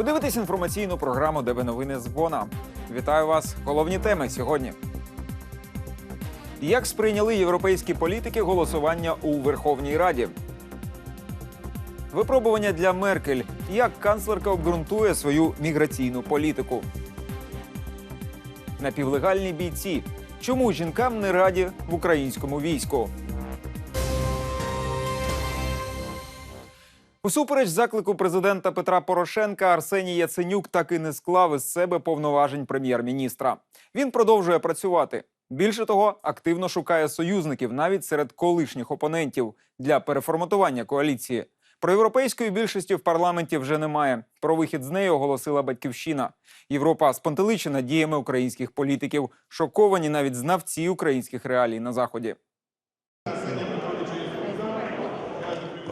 Ви дивитесь інформаційну програму ДБ новини з Бона. Вітаю вас. Головні теми сьогодні. Як сприйняли європейські політики голосування у Верховній Раді? Випробування для Меркель. Як канцлерка обґрунтує свою міграційну політику? Напівлегальні бійці. Чому жінкам не раді в українському війську? Усупереч заклику президента Петра Порошенка Арсеній Яценюк так і не склав із себе повноважень прем'єр-міністра. Він продовжує працювати. Більше того, активно шукає союзників навіть серед колишніх опонентів для переформатування коаліції. Про європейської більшості в парламенті вже немає. Про вихід з неї оголосила батьківщина. Європа спантеличена діями українських політиків. Шоковані навіть знавці українських реалій на заході.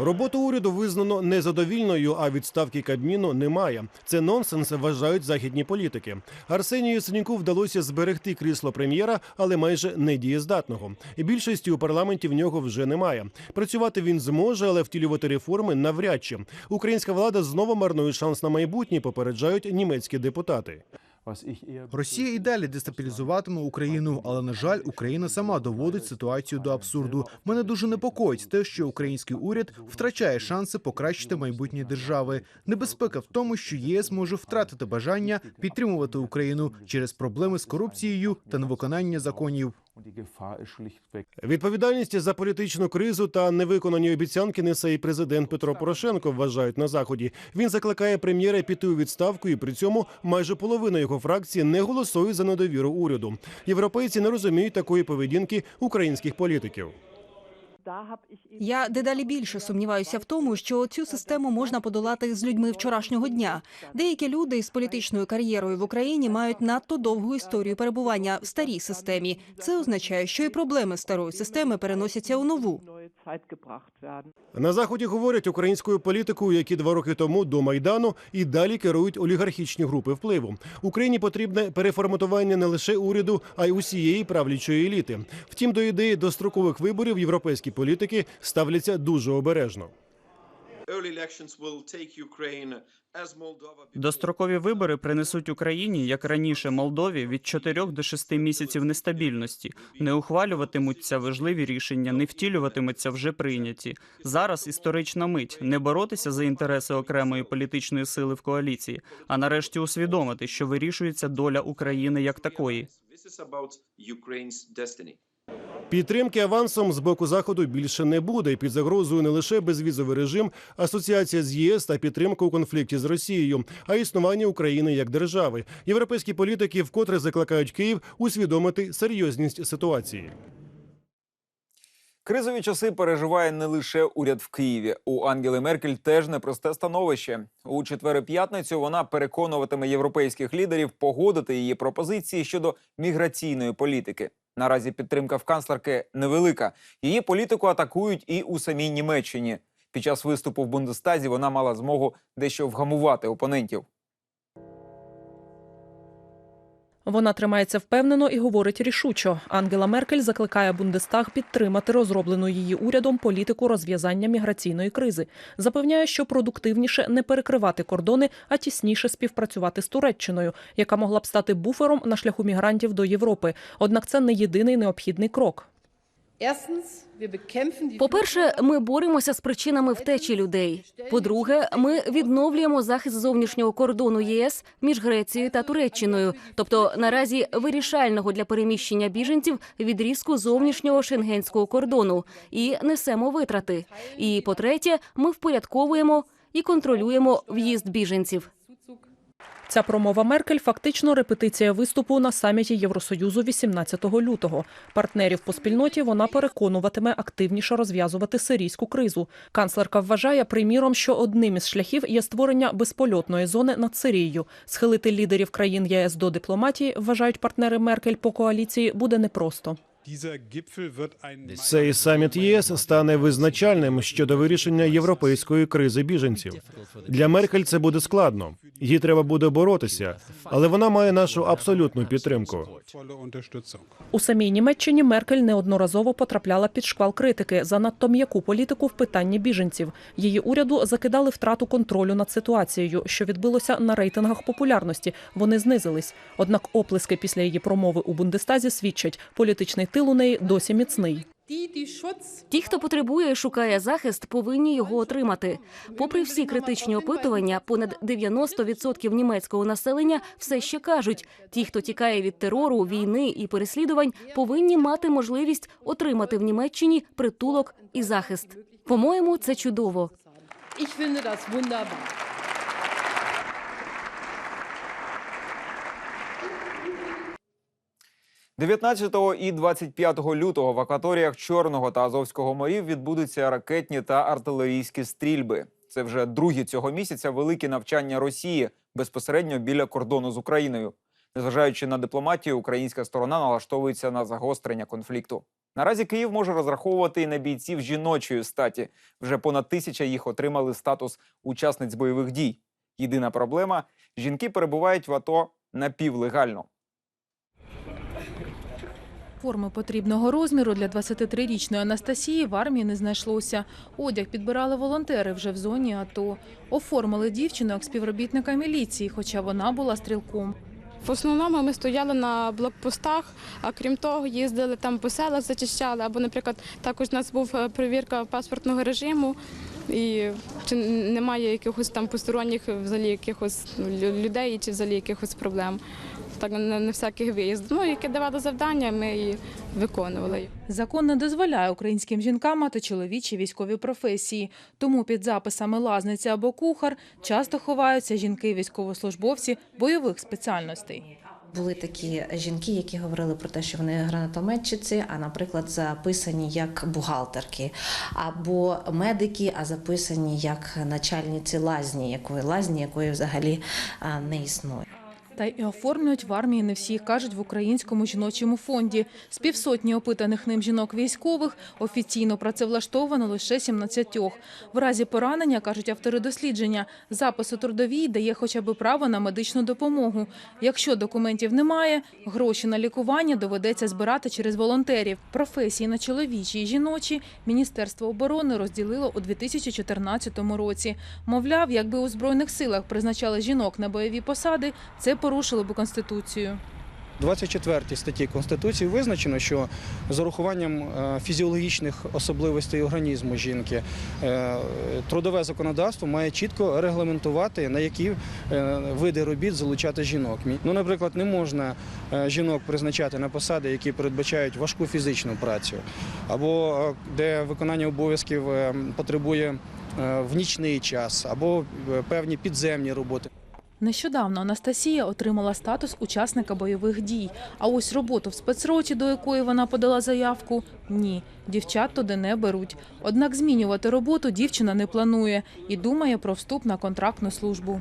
Роботу уряду визнано незадовільною, а відставки Кабміну немає. Це нонсенс, вважають західні політики. Арсенію Яценюку вдалося зберегти крісло прем'єра, але майже недієздатного. Більшості у парламенті в нього вже немає. Працювати він зможе, але втілювати реформи навряд чи. Українська влада знову марнує шанс на майбутнє, попереджають німецькі депутати. Росія і далі дестабілізуватиме Україну, але на жаль, Україна сама доводить ситуацію до абсурду. Мене дуже непокоїть те, що український уряд втрачає шанси покращити майбутнє держави. Небезпека в тому, що ЄС може втратити бажання підтримувати Україну через проблеми з корупцією та невиконання законів. Відповідальність за політичну кризу та невиконані обіцянки несе і президент Петро Порошенко. Вважають на заході. Він закликає прем'єра піти у відставку, і при цьому майже половина його фракції не голосує за недовіру уряду. Європейці не розуміють такої поведінки українських політиків. Я дедалі більше сумніваюся в тому, що цю систему можна подолати з людьми вчорашнього дня. Деякі люди з політичною кар'єрою в Україні мають надто довгу історію перебування в старій системі. Це означає, що і проблеми старої системи переносяться у нову. На заході говорять українською політикою, які два роки тому до майдану і далі керують олігархічні групи впливу. Україні потрібне переформатування не лише уряду, а й усієї правлячої еліти. Втім, до ідеї дострокових виборів європейські політики ставляться дуже обережно. Дострокові вибори принесуть Україні, як раніше Молдові, від 4 до 6 місяців нестабільності. Не ухвалюватимуться важливі рішення, не втілюватимуться вже прийняті. Зараз історична мить не боротися за інтереси окремої політичної сили в коаліції, а нарешті усвідомити, що вирішується доля України як такої. Підтримки авансом з боку заходу більше не буде. Під загрозою не лише безвізовий режим, асоціація з ЄС та підтримка у конфлікті з Росією, а існування України як держави. Європейські політики вкотре закликають Київ усвідомити серйозність ситуації. Кризові часи переживає не лише уряд в Києві. У Ангели Меркель теж непросте становище. У четвер п'ятницю вона переконуватиме європейських лідерів погодити її пропозиції щодо міграційної політики. Наразі підтримка в канцлерки невелика. Її політику атакують і у самій Німеччині. Під час виступу в Бундестазі вона мала змогу дещо вгамувати опонентів. Вона тримається впевнено і говорить рішучо. Ангела Меркель закликає Бундестаг підтримати розроблену її урядом політику розв'язання міграційної кризи. Запевняє, що продуктивніше не перекривати кордони, а тісніше співпрацювати з Туреччиною, яка могла б стати буфером на шляху мігрантів до Європи. Однак це не єдиний необхідний крок. По-перше, ми боремося з причинами втечі людей. По-друге, ми відновлюємо захист зовнішнього кордону ЄС між Грецією та Туреччиною, тобто наразі вирішального для переміщення біженців відрізку зовнішнього шенгенського кордону, і несемо витрати. І по-третє, ми впорядковуємо і контролюємо в'їзд біженців. Ця промова Меркель фактично репетиція виступу на саміті Євросоюзу 18 лютого. Партнерів по спільноті вона переконуватиме активніше розв'язувати сирійську кризу. Канцлерка вважає, приміром, що одним із шляхів є створення безпольотної зони над Сирією. Схилити лідерів країн ЄС до дипломатії, вважають партнери Меркель по коаліції, буде непросто. Цей саміт ЄС стане визначальним щодо вирішення європейської кризи біженців. Для Меркель це буде складно. Їй треба буде боротися, але вона має нашу абсолютну підтримку. У самій Німеччині Меркель неодноразово потрапляла під шквал критики за надто м'яку політику в питанні біженців. Її уряду закидали втрату контролю над ситуацією, що відбилося на рейтингах популярності. Вони знизились. Однак оплески після її промови у Бундестазі свідчать, політичний тил у неї досі міцний. Ті, хто потребує і шукає захист, повинні його отримати. Попри всі критичні опитування, понад 90% німецького населення все ще кажуть: ті, хто тікає від терору, війни і переслідувань, повинні мати можливість отримати в Німеччині притулок і захист. По-моєму, це чудово. Ich finde das wunderbar. – 19 і 25 лютого в акваторіях Чорного та Азовського морів відбудуться ракетні та артилерійські стрільби. Це вже другі цього місяця великі навчання Росії безпосередньо біля кордону з Україною. Незважаючи на дипломатію, українська сторона налаштовується на загострення конфлікту. Наразі Київ може розраховувати і на бійців жіночої статі. Вже понад тисяча їх отримали статус учасниць бойових дій. Єдина проблема жінки перебувають в АТО напівлегально. Форми потрібного розміру для 23-річної Анастасії в армії не знайшлося. Одяг підбирали волонтери вже в зоні АТО. Оформили дівчину як співробітника міліції, хоча вона була стрілком. В основному ми стояли на блокпостах, а крім того, їздили там по селах, зачищали. Або, наприклад, також у нас був е, перевірка паспортного режиму. І чи немає якихось там посторонніх взагалі якихось ну, людей, чи взагалі якихось проблем. Так на, на всяких виїздах. Ну, яке давали завдання, ми і виконували. Закон не дозволяє українським жінкам мати чоловічі військові професії. Тому під записами лазниця або кухар часто ховаються жінки-військовослужбовці бойових спеціальностей. Були такі жінки, які говорили про те, що вони гранатометчиці, а, наприклад, записані як бухгалтерки, або медики, а записані як начальниці лазні, якої лазні, якої взагалі не існує. Та й оформлюють в армії не всі, кажуть в українському жіночому фонді. З півсотні опитаних ним жінок військових офіційно працевлаштовано лише 17. В разі поранення, кажуть автори дослідження, запис у трудовій дає хоча б право на медичну допомогу. Якщо документів немає, гроші на лікування доведеться збирати через волонтерів. Професії на чоловічі і жіночі Міністерство оборони розділило у 2014 році. Мовляв, якби у збройних силах призначали жінок на бойові посади, це порушило би конституцію. 24 статті Конституції визначено, що з урахуванням е, фізіологічних особливостей організму жінки е, трудове законодавство має чітко регламентувати, на які е, види робіт залучати жінок. Ну, наприклад, не можна жінок призначати на посади, які передбачають важку фізичну працю, або де виконання обов'язків потребує в нічний час, або певні підземні роботи. Нещодавно Анастасія отримала статус учасника бойових дій. А ось роботу в спецроті, до якої вона подала заявку, ні, дівчат туди не беруть. Однак змінювати роботу дівчина не планує і думає про вступ на контрактну службу.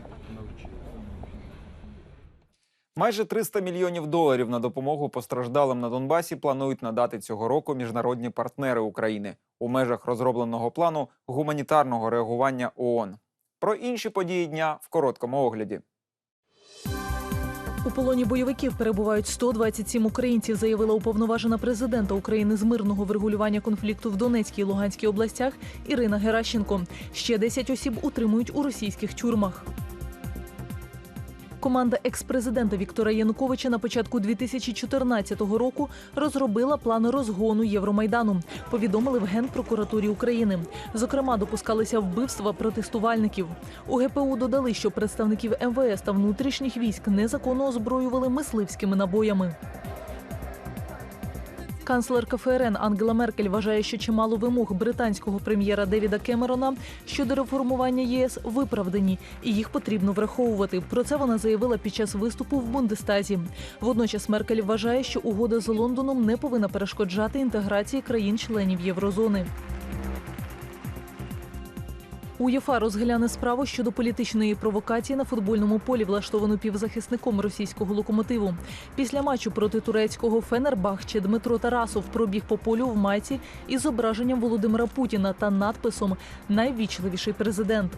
Майже 300 мільйонів доларів на допомогу постраждалим на Донбасі планують надати цього року міжнародні партнери України у межах розробленого плану гуманітарного реагування ООН. Про інші події дня в короткому огляді. У полоні бойовиків перебувають 127 українців, заявила уповноважена президента України з мирного врегулювання конфлікту в Донецькій і Луганській областях Ірина Геращенко. Ще 10 осіб утримують у російських тюрмах. Команда екс-президента Віктора Януковича на початку 2014 року розробила плани розгону Євромайдану. Повідомили в Генпрокуратурі України. Зокрема, допускалися вбивства протестувальників. У ГПУ додали, що представників МВС та внутрішніх військ незаконно озброювали мисливськими набоями. Канцлерка ФРН Ангела Меркель вважає, що чимало вимог британського прем'єра Девіда Кемерона щодо реформування ЄС виправдані, і їх потрібно враховувати. Про це вона заявила під час виступу в Бундестазі. Водночас Меркель вважає, що угода з Лондоном не повинна перешкоджати інтеграції країн-членів Єврозони. УЄФА розгляне справу щодо політичної провокації на футбольному полі, влаштовану півзахисником російського локомотиву. Після матчу проти турецького Фенербахче Дмитро Тарасов пробіг по полю в майці із зображенням Володимира Путіна та надписом Найвічливіший президент.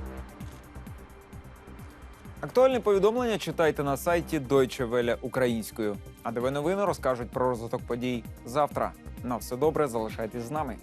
Актуальні повідомлення читайте на сайті Deutsche Welle українською. А ДВ новини розкажуть про розвиток подій завтра. На все добре, залишайтесь з нами.